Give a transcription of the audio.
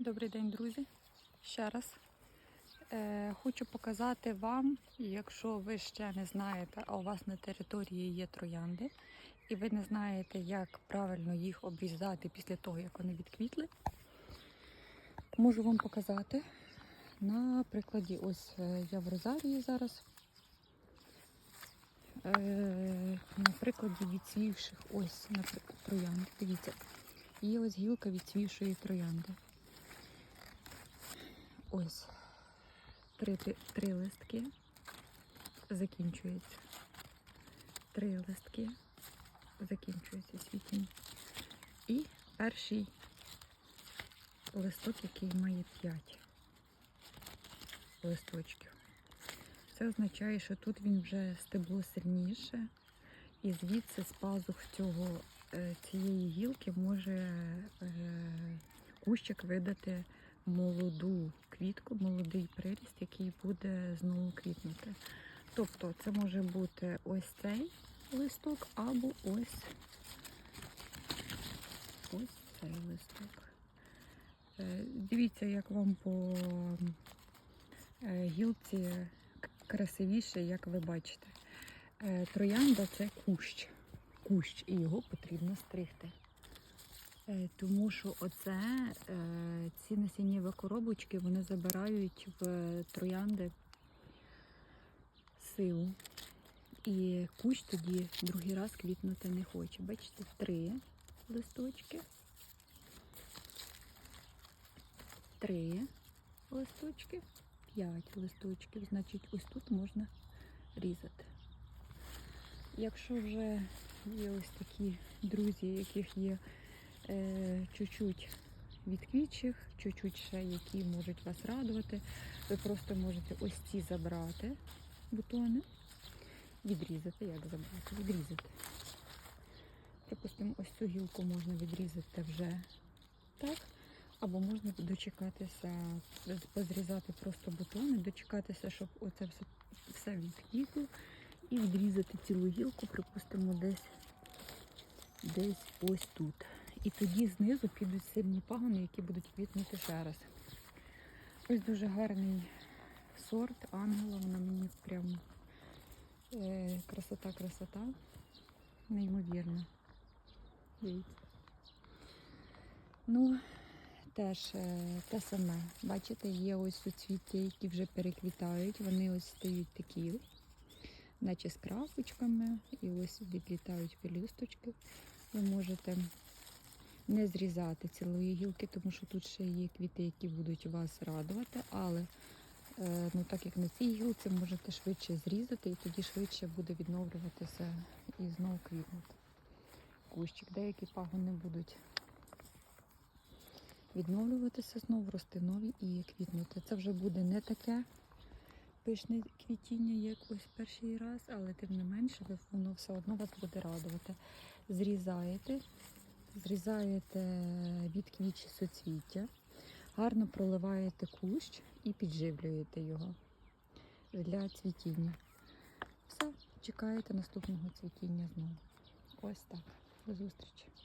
Добрий день, друзі. Ще раз е, хочу показати вам, якщо ви ще не знаєте, а у вас на території є троянди, і ви не знаєте, як правильно їх обрізати після того, як вони відквітли. Можу вам показати на прикладі, ось е, я в Розарії зараз. Е, на прикладі відцвівших ось наприклад, троянди. Дивіться, є ось гілка відцвівшої троянди. Ось три, три, листки закінчується. Три листки закінчується світінь. І перший листок, який має 5 листочків. Це означає, що тут він вже стебло сильніше, і звідси з пазух цього, е, цієї гілки може е, кущик видати молоду квітку, молодий приріст, який буде знову квітнути. Тобто це може бути ось цей листок або ось ось цей листок. Е, Дивіться, як вам по е, гілці красивіше, як ви бачите. Е, Троянда це кущ. Кущ, і його потрібно стригти. Е, Тому що оце, е, ці насіннєві коробочки, вони забирають в троянди силу. І кущ тоді другий раз квітнути не хоче. Бачите, три листочки. Три листочки, п'ять листочків. Значить, ось тут можна різати. Якщо вже є ось такі друзі, яких є е, чуть-чуть відквітчих, чуть-чуть ще, які можуть вас радувати. Ви просто можете ось ці забрати бутони, відрізати, як забрати, відрізати. Припустимо, ось цю гілку можна відрізати вже так. Або можна дочекатися, позрізати просто бутони, дочекатися, щоб оце все, все відквітло, і відрізати цілу гілку, припустимо, десь десь ось тут. І тоді знизу підуть сильні пагони, які будуть квітнути ще раз. Ось дуже гарний сорт ангела, вона мені прям е, красота, красота. Неймовірна. Дивіться. Ну, теж е, те саме. Бачите, є ось суцвіття, які вже переквітають. Вони ось стають такі, наче з крапочками, і ось відлітають пелюсточки. Ви можете не зрізати цілої гілки, тому що тут ще є квіти, які будуть вас радувати, але е, ну, так як на цій гілці можете швидше зрізати, і тоді швидше буде відновлюватися і знову квітнути. Кущик. Деякі пагони будуть відновлюватися знову, рости нові і квітнути. Це вже буде не таке пишне квітіння, як ось перший раз, але тим не менше воно все одно вас буде радувати. Зрізаєте, зрізаєте від квічі соцвіття, гарно проливаєте кущ і підживлюєте його для цвітіння. Все, чекаєте наступного цвітіння знову. Ось так. До зустрічі.